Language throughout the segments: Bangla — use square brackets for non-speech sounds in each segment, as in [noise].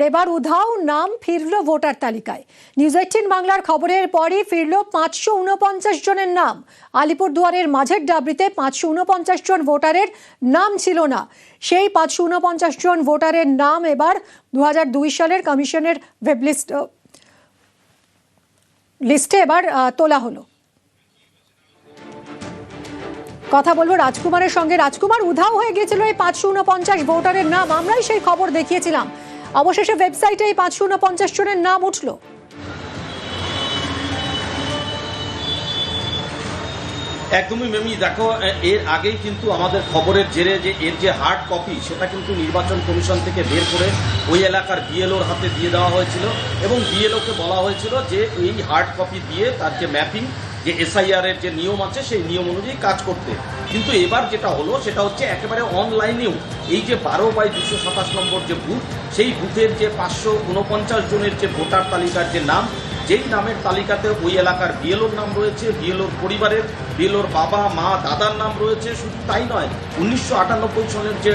আর এবার উধাও নাম ফিরল ভোটার তালিকায়। নিউজ এইটিন বাংলার খবরের পরই ফিরল পাঁচশো উনপঞ্চাশ জনের নাম। আলিপুরদুয়ারের মাঝের ডাবরিতে পাঁচশো উনপঞ্চাশ জন ভোটারের নাম ছিল না। সেই পাঁচশো উনপঞ্চাশ জন ভোটারের নাম এবার দু সালের কমিশনের ওয়েবলিস্ট লিস্টে এবার তোলা হলো। কথা বলব রাজকুমারের সঙ্গে। রাজকুমার উধাও হয়ে গিয়েছিল এই পাঁচশো উনপঞ্চাশ ভোটারের নাম। আমরাই সেই খবর দেখিয়েছিলাম। অবশেষে ওয়েবসাইটে এই পাঁচশো উনপঞ্চাশ জনের নাম উঠল। একদমই মেমি দেখো এর আগেই কিন্তু আমাদের খবরের জেরে যে এর যে হার্ড কপি সেটা কিন্তু নির্বাচন কমিশন থেকে বের করে ওই এলাকার বিএলওর হাতে দিয়ে দেওয়া হয়েছিল এবং বিএলওকে বলা হয়েছিল যে এই হার্ড কপি দিয়ে তার যে ম্যাপিং যে এসআইআর এর যে নিয়ম আছে, সেই নিয়ম অনুযায়ী কাজ করতে। কিন্তু এবার যেটা হলো, সেটা হচ্ছে একেবারে অনলাইনেও এই যে বারো বাই দুশো সাতাশ নম্বর যে বুথ সেই বুথের যে পাঁচশো উনপঞ্চাশ জনের যে ভোটার তালিকার যে নাম, যেই নামের তালিকাতে ওই এলাকার বিএলওর নাম রয়েছে বিএলওর পরিবারের বিএলওর বাবা, মা, দাদার নাম রয়েছে, শুধু তাই নয়, উনিশশো আটানব্বই সনের যে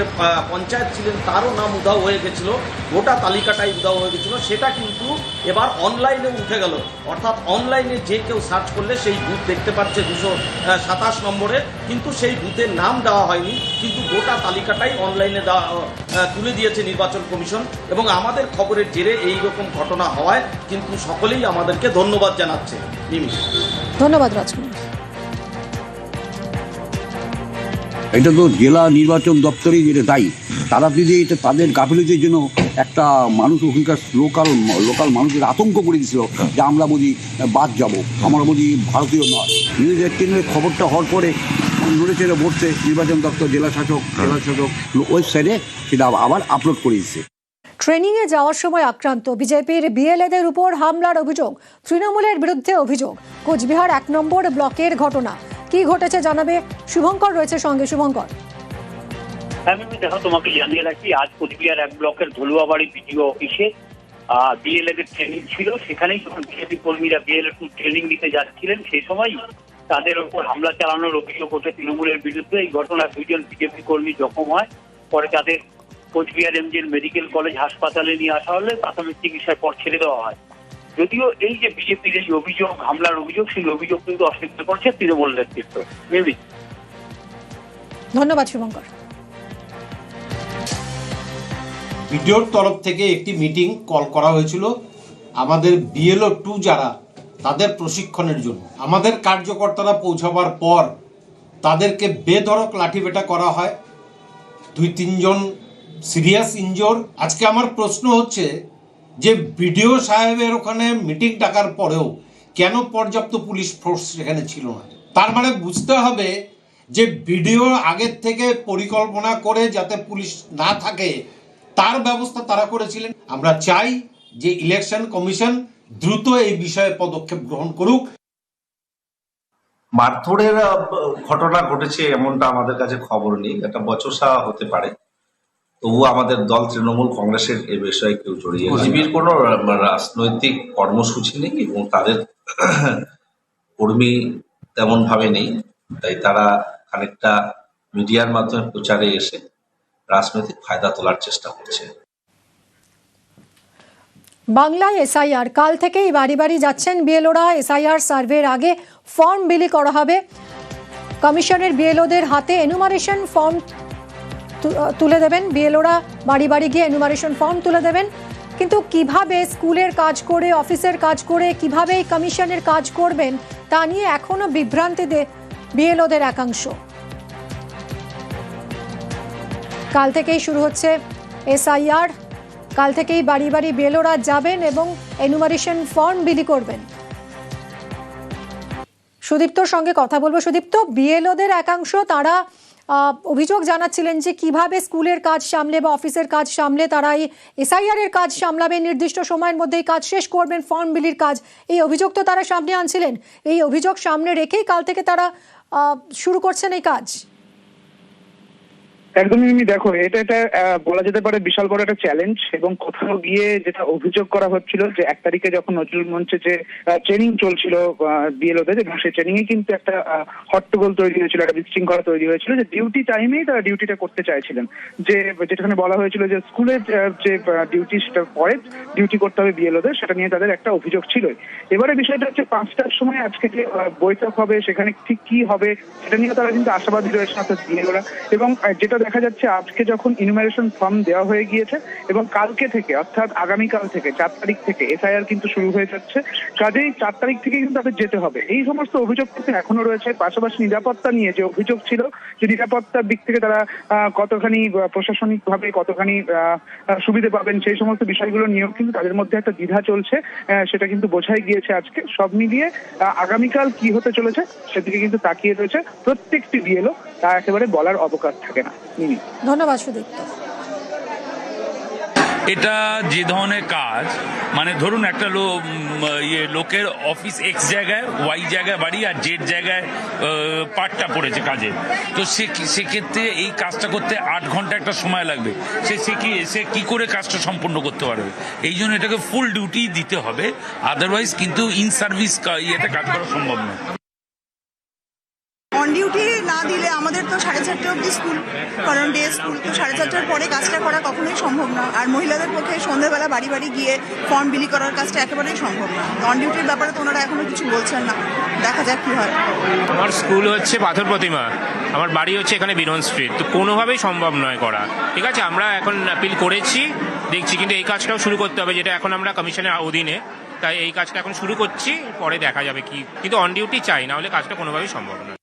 পঞ্চায়েত ছিলেন, তারও নাম উধাও হয়ে গেছিল, গোটা তালিকাটাই উধাও হয়ে গেছিল, সেটা কিন্তু এবার অনলাইনে উঠে গেল। অর্থাৎ অনলাইনে যে কেউ সার্চ করলে সেই বুথ দেখতে পাচ্ছে দুশো সাতাশ নম্বরে, কিন্তু সেই বুথের নাম দেওয়া হয়নি, কিন্তু গোটা তালিকাটাই অনলাইনে দেওয়া তুলে দিয়েছে নির্বাচন কমিশন, এবং আমাদের খবরের জেরে এই রকম ঘটনা হওয়ায় কিন্তু সকলেই আমাদেরকে ধন্যবাদ জানাচ্ছে। ধন্যবাদ রাজকুমার। এটা তো জেলা নির্বাচন দপ্তরেই যেটা দায়ী, তারা যদি এটা তাদের গাফিলতির জন্য একটা মানুষ ওখানকার লোকাল লোকাল মানুষের আতঙ্ক করে দিয়েছিল যে আমরা বুঝি বাদ যাব, আমরা বুঝি ভারতীয় নয়। নিউজ এইটিনের খবরটা হওয়ার পরে নড়ে চেড়ে বসছে নির্বাচন দপ্তর, জেলা শাসক জেলা শাসক, ওয়েবসাইটে সেটা আবার আপলোড করে দিচ্ছে। ট্রেনিংয়ে যাওয়ার সময় আক্রান্ত বিজেপির বিএলএদের উপর হামলার অভিযোগ, তৃণমূলের বিরুদ্ধে অভিযোগ। কোচবিহার এক নম্বর ব্লকের ঘটনা। কি ঘটেছে জানাবে শুভঙ্কর রয়েছে সঙ্গে। শুভঙ্কর। হ্যাঁ দেখো, তোমাকে জানিয়ে রাখি, আজ কোচবিহার এক ব্লকের ধলুয়াবাড়ি বিডিও অফিসে বিএলএ এর ট্রেনিং ছিল। সেখানেই যখন বিজেপি কর্মীরা বিএলএ ট্রেনিং নিতে যাচ্ছিলেন, সেই সময় তাদের উপর হামলা চালানোর অভিযোগ ওঠে তৃণমূলের বিরুদ্ধে। এই ঘটনায় দুজন বিজেপি কর্মী জখম হয়। পরে তাদের কোচবিহার এমজিএল মেডিকেল কলেজ হাসপাতালে নিয়ে আসা হলে প্রাথমিক চিকিৎসার পর ছেড়ে দেওয়া হয়। যদিও এই যে বিজেপির এই অভিযোগ হামলার অভিযোগ সেই অভিযোগ কিন্তু অস্বীকার করছে তৃণমূল নেতৃত্ব। ধন্যবাদ শুভঙ্কর। ভিডিওর তরফ থেকে একটি মিটিং কল করা হয়েছিল আমাদের বিএলও টু যারা তাদের প্রশিক্ষণের জন্য। আমাদের কার্যকর্তারা পৌঁছাবার পর তাদেরকে বেধড়ক লাঠিপেটা করা হয়। দুই তিনজন সিরিয়াস ইনজোর। আজকে আমার প্রশ্ন হচ্ছে যে বিডিও সাহেবের ওখানে মিটিং ডাকার পরেও কেন পর্যাপ্ত পুলিশ ফোর্স সেখানে ছিল না? তার মানে বুঝতে হবে যে ভিডিও আগের থেকে পরিকল্পনা করে যাতে পুলিশ না থাকে, তার ব্যবস্থা তারা করেছিলেন। আমরা চাই যে ইলেকশন কমিশন দ্রুত এই বিষয়ে পদক্ষেপ গ্রহণ করুক। মারধরের ঘটনা ঘটেছে এমনটা আমাদের কাছে খবর নেই। একটা বচসা হতে পারে। তবুও আমাদের দল তৃণমূল কংগ্রেসের এ বিষয়ে কেউ জড়িয়ে বিজেপির কোনো রাজনৈতিক কর্মসূচি নেই এবং তাদের [clears throat] কর্মী তেমন ভাবে নেই। তাই তারা খানিকটা মিডিয়ার মাধ্যমে প্রচারে এসে রাজনৈতিক ফায়দা তোলার চেষ্টা করছে। বাংলায় এসআইআর কাল থেকেই বাড়ি বাড়ি যাচ্ছেন বিএলওরা। এসআইআর সার্ভের আগে ফর্ম বিলি করা হবে। কমিশনের বিএলওদের হাতে এনুমারেশন ফর্ম তুলে দেবেন। বিএলওরা বাড়ি বাড়ি গিয়ে এনুমারেশন ফর্ম তুলে দেবেন। কিন্তু কীভাবে স্কুলের কাজ করে, অফিসের কাজ করে, কীভাবে এই কমিশনের কাজ করবেন, তা নিয়ে এখনও বিভ্রান্তিতে বিএলওদের একাংশ। কাল থেকেই শুরু হচ্ছে এসআইআর। কাল থেকেই বাড়ি বাড়ি বেলোরা যাবেন এবং এনুমারেশন ফর্ম বিলি করবেন। সুদীপ্তর সঙ্গে কথা বলব। সুদীপ্ত, বিএলওদের একাংশ, তারা অভিযোগ জানাচ্ছিলেন যে কীভাবে স্কুলের কাজ সামলে বা অফিসের কাজ সামলে তারা এই এসআইআর এর কাজ সামলাবে নির্দিষ্ট সময়ের মধ্যেই কাজ শেষ করবেন, ফর্ম বিলির কাজ। এই অভিযোগ তো তারা সামনে আনছিলেন। এই অভিযোগ সামনে রেখেই কাল থেকে তারা শুরু করছেন এই কাজ। একদমই মিমি দেখো, এটা এটা বলা যেতে পারে বিশাল বড় একটা চ্যালেঞ্জ এবং কোথাও গিয়ে যেটা অভিযোগ করা হচ্ছিল যে এক তারিখে যখন নজরুল মঞ্চে যে ট্রেনিং চলছিল বিএলওদের, এবং সেই ট্রেনিং এ কিন্তু একটা হট্টগোল তৈরি হয়েছিল, একটা বিশৃঙ্খলা তৈরি হয়েছিল যে ডিউটি টাইমেই তারা ডিউটিটা করতে চাইছিলেন। যে যেখানে বলা হয়েছিল যে স্কুলের যে ডিউটি সেটার পরে ডিউটি করতে হবে বিএলওদের, সেটা নিয়ে তাদের একটা অভিযোগ ছিল এবারে বিষয়টা হচ্ছে পাঁচটার সময় আজকে যে বৈঠক হবে, সেখানে ঠিক কি হবে, সেটা নিয়ে তারা কিন্তু আশাবাদী অর্থাৎ বিএলওরা। এবং যেটা দেখা যাচ্ছে আজকে যখন ইনুমারেশন ফর্ম দেওয়া হয়ে গিয়েছে এবং কালকে থেকে, অর্থাৎ আগামীকাল থেকে, চার তারিখ থেকে এসআইআর কিন্তু শুরু হয়ে যাচ্ছে। কাজেই চার তারিখ থেকে কিন্তু তাদের যেতে হবে। এই সমস্ত অভিযোগ কিন্তু এখনও রয়েছে। পাশাপাশি নিরাপত্তা নিয়ে যে অভিযোগ ছিল, যে নিরাপত্তার দিক থেকে তারা কতখানি প্রশাসনিক ভাবে কতখানি সুবিধে পাবেন, সেই সমস্ত বিষয়গুলো নিয়েও কিন্তু তাদের মধ্যে একটা দ্বিধা চলছে। সেটা কিন্তু বোঝাই গিয়েছে আজকে। সব মিলিয়ে আগামীকাল কি হতে চলেছে, সেদিকে কিন্তু তাকিয়ে রয়েছে প্রত্যেকটি বিএলও। তা একেবারে বলার অবকাশ থাকে না। ধন্যবাদ সুদীপ্ত। এটা যে ধরনের কাজ মানে ধরুন একটা লো ইয়ে লোকের অফিস এক্স জায়গায় ওয়াই জায়গায় বাড়ি আর জেড জায়গায় পার্টটা পড়েছে কাজে। তো সে সেক্ষেত্রে এই কাজটা করতে আট ঘণ্টা একটা সময় লাগবে। সে সে কি সে কি করে কাজটা সম্পূর্ণ করতে পারবে? এই জন্য এটাকে ফুল ডিউটি দিতে হবে। আদারওয়াইজ কিন্তু ইন সার্ভিস ইয়েটা কাজ করা সম্ভব নয় অন ডিউটি না দিলে আমাদের তো সাড়ে চারটে অবধি স্কুল কারণ ডে স্কুল তো সাড়ে চারটার পরে কাজটা করা কখনোই সম্ভব না। আর মহিলাদের পক্ষে সন্ধ্যেবেলা বাড়ি বাড়ি গিয়ে ফর্ম বিলি করার কাজটা একেবারেই সম্ভব না। অন ডিউটির ব্যাপারে তো ওনারা এখনও কিছু বলছেন না। দেখা যাক কি হয়। আমার স্কুল হচ্ছে পাথর প্রতিমা। আমার বাড়ি হচ্ছে এখানে বিরন স্ট্রিট তো কোনোভাবেই সম্ভব নয় করা। ঠিক আছে, আমরা এখন অ্যাপিল করেছি, দেখছি, কিন্তু এই কাজটাও শুরু করতে হবে, যেটা এখন আমরা কমিশনের অধীনে। তাই এই কাজটা এখন শুরু করছি, পরে দেখা যাবে কি। কিন্তু অন ডিউটি চাই, না হলে কাজটা কোনোভাবেই সম্ভব নয়।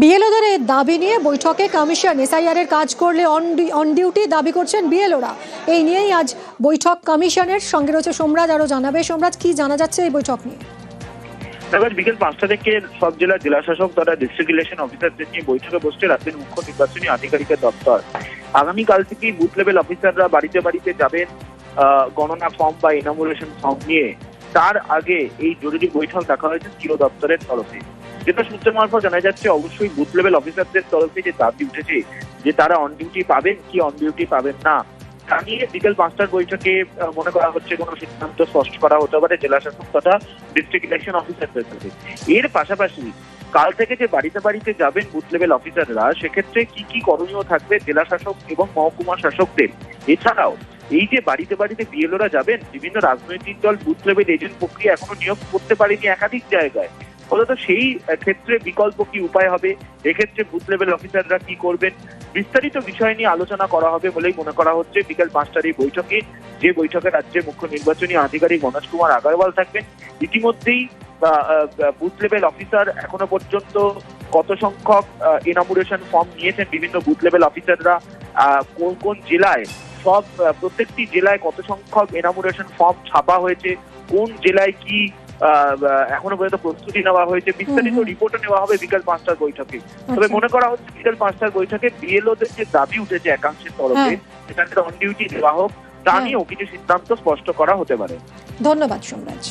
বিএলওদের এই দাবি নিয়ে বৈঠকে কমিশন, এসআইআর এর কাজ করলে অন ডিউটি দাবি করছেন বিএলওরা। এই নিয়েই আজ বৈঠক কমিশনের সঙ্গে রয়েছে সোমরাজ আরও জানাবে সোমরাজ, কি জানা যাচ্ছে এই বৈঠক নিয়ে? এবার বিকেল পাঁচটা থেকে সব জেলার জেলা শাসক তথা ডিস্ট্রিক্ট ইলেকশন অফিসারদের নিয়ে বৈঠকে বসছে রাজ্যের মুখ্য নির্বাচনী আধিকারিকের দপ্তর। আগামীকাল থেকেই বুথ লেভেল অফিসাররা বাড়িতে বাড়িতে যাবেন গণনা ফর্ম বা ইনামুলেশন ফর্ম নিয়ে। তার আগে এই জরুরি বৈঠক ডাকা হয়েছে স্কিল দপ্তরের তরফে। যেটা সূত্র মারফত জানা যাচ্ছে, অবশ্যই বুথ লেভেল অফিসারদের তরফে যে দাবি উঠেছে, যে তারা অন ডিউটি পাবেন কি অন ডিউটি পাবেন না, তা নিয়ে বিকেল পাঁচটার বৈঠকে মনে করা হচ্ছে কোনো সিদ্ধান্ত স্পষ্ট করা হতে পারে, জেলা শাসক তথা ডিস্ট্রিক্ট ইলেকশন অফিসারদের সাথে। এর পাশাপাশি কাল থেকে যে বাড়িতে বাড়িতে যাবেন বুথ লেভেল অফিসাররা সেক্ষেত্রে কি কি করণীয় থাকবে জেলা শাসক এবং মহকুমা শাসকদের? এছাড়াও, এই যে বাড়িতে বাড়িতে বিএলওরা যাবেন, বিভিন্ন রাজনৈতিক দল বুথ লেভেল এজেন্ট প্রক্রিয়া এখনও নিয়োগ করতে পারেনি একাধিক জায়গায়। ফলত সেই ক্ষেত্রে বিকল্প কি উপায় হবে? এক্ষেত্রে বুথ লেভেল অফিসাররা কি করবেন? বিস্তারিত বিষয় নিয়ে আলোচনা করা হবে বলেই মনে করা হচ্ছে। বিকেল পাঁচটার এই বৈঠকে যে বৈঠকে রাজ্যের মুখ্য নির্বাচনী আধিকারিক মনোজ কুমার আগারওয়াল থাকবেন, ইতিমধ্যেই বুথ লেভেল অফিসার এখনও পর্যন্ত কত সংখ্যক ইনামুরেশন ফর্ম নিয়েছেন বিভিন্ন বুথ লেভেল অফিসাররা কোন কোন জেলায়, সব প্রত্যেকটি জেলায় কত সংখ্যক এনামুরেশন ফর্ম ছাপা হয়েছে, কোন জেলায় কি এখনও পর্যন্ত প্রস্তুতি নেওয়া হয়েছে। বিস্তারিত রিপোর্টও নেওয়া হবে বিকাল পাঁচটার বৈঠকে। তবে আচ্ছা। মনে করা হচ্ছে বিকেল পাঁচটার বৈঠকে বিএলওদের যে দাবি উঠেছে একাংশের তরফে সেখানে অন ডিউটি দেওয়া হোক তা হ্যাঁ। নিয়েও কিছু সিদ্ধান্ত স্পষ্ট করা হতে পারে। ধন্যবাদ সোমরাজ।